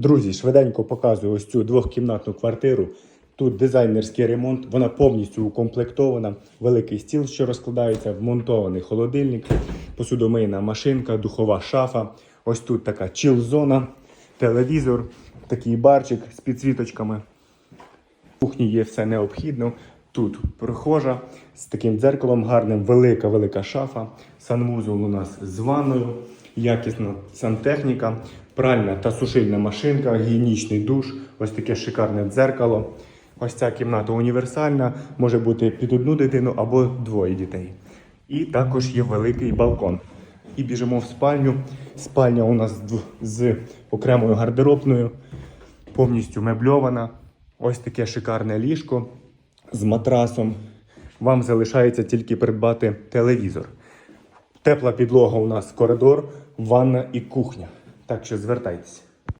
Друзі, швиденько показую ось цю двохкімнатну квартиру. Тут дизайнерський ремонт, вона повністю укомплектована, великий стіл, що розкладається, вмонтований холодильник, посудомийна машинка, духова шафа. Ось тут така чил-зона, телевізор, такий барчик з підсвіточками. В кухні є все необхідно. Тут прихожа з таким дзеркалом гарним, велика велика шафа. Санвузол у нас з ванною, якісна сантехніка, пральна та сушильна машинка, гігієнічний душ, ось таке шикарне дзеркало. Ось ця кімната універсальна, може бути під одну дитину або двоє дітей. І також є великий балкон. І біжимо в спальню. Спальня у нас з окремою гардеробною повністю мебльована. Ось таке шикарне ліжко з матрасом. Вам залишається тільки придбати телевізор. Тепла підлога у нас коридор, ванна і кухня. Так що звертайтеся.